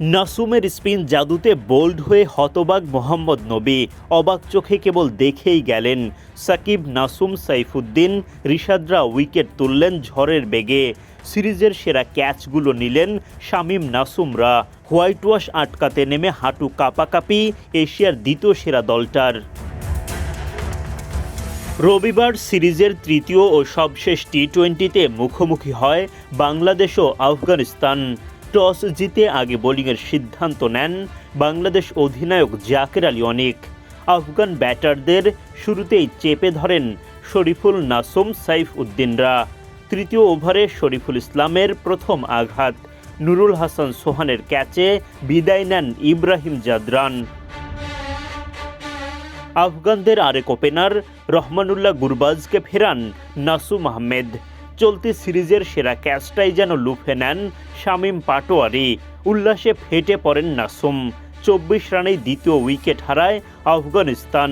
নাসুমের spin জাদুতে bold হয়ে হতবাগ মোহাম্মদ নবী। অবাক চোখে কেবল দেখেই গেলেন। সাকিব, নাসুম, সাইফুদ্দিন, রিশাদরা উইকেট তুললেন ঝড়ের বেগে। সিরিজের সেরা ক্যাচগুলো নিলেন শামিম নাসুমরা। হোয়াইট ওয়াশ আটকাতে নেমে হাঁটু কাপাকাপি এশিয়ার দ্বিতীয় সেরা দলটার। রবিবার সিরিজের তৃতীয় ও সবশেষ টি টোয়েন্টিতে মুখোমুখি হয় বাংলাদেশ ও আফগানিস্তান। টস জিতে আগে বোলিংয়ের সিদ্ধান্ত নেন বাংলাদেশ অধিনায়ক জাকের আলী অনিক। আফগান ব্যাটারদের শুরুতেই চেপে ধরেন শরীফুল নাসুম সাইফ উদ্দিনরা। তৃতীয় ওভারে শরীফুল ইসলামের প্রথম আঘাত। নুরুল হাসান সোহানের ক্যাচে বিদায় নেন ইব্রাহিম জাদরান। আফগানদের আরেক ওপেনার রহমানুল্লাহ গুরবাজকে ফেরান নাসুম আহমেদ। চলতি সিরিজের সেরা ক্যাচটাই যেন লুফে নেন শামীম পাটোয়ারি। উল্লাসে ফেটে পড়েন নাসুম। চব্বিশ রানেই দ্বিতীয় উইকেট হারায় আফগানিস্তান।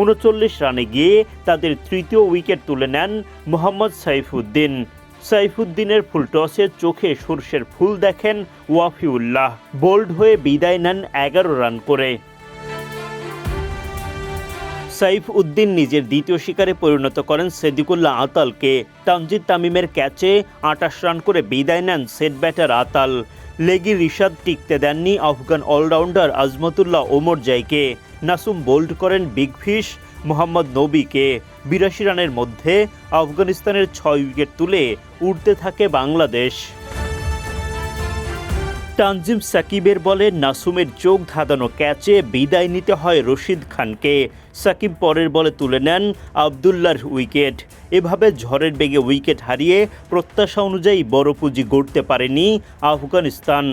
উনচল্লিশ রানে গিয়ে তাদের তৃতীয় উইকেট তুলে নেন মোহাম্মদ সাইফুদ্দিন। সাইফুদ্দিনের ফুল টসে চোখে সর্ষের ফুল দেখেন ওয়াফিউল্লাহ। বোল্ড হয়ে বিদায় নেন এগারো রান করে। সাইফ উদ্দিন নিজের দ্বিতীয় শিকারে পরিণত করেন সেদিকুল্লাহ আতালকে। তানজিদ তামিমের ক্যাচে আটাশ রান করে বিদায় নেন সেট ব্যাটার আতাল। লেগি রিশাদ টিকতে দেননি আফগান অলরাউন্ডার আজমতুল্লাহ ওমর জাইকে। নাসুম বোল্ড করেন বিগ ফিশ মোহাম্মদ নবীকে। বিরাশি রানের মধ্যে আফগানিস্তানের ছয় উইকেট তুলে উঠতে থাকে বাংলাদেশ। তানজিম সাকিবের বলে নাসুমের চোখ ধাঁধানো ক্যাচে বিদায় নিতে হয় রশিদ খানকে। সাকিব পরের বলে তুলে নেন আবদুল্লার উইকেট। এভাবে ঝড়ের বেগে উইকেট হারিয়ে প্রত্যাশা অনুযায়ী বড় পুঁজি গড়তে পারেনি আফগানিস্তান।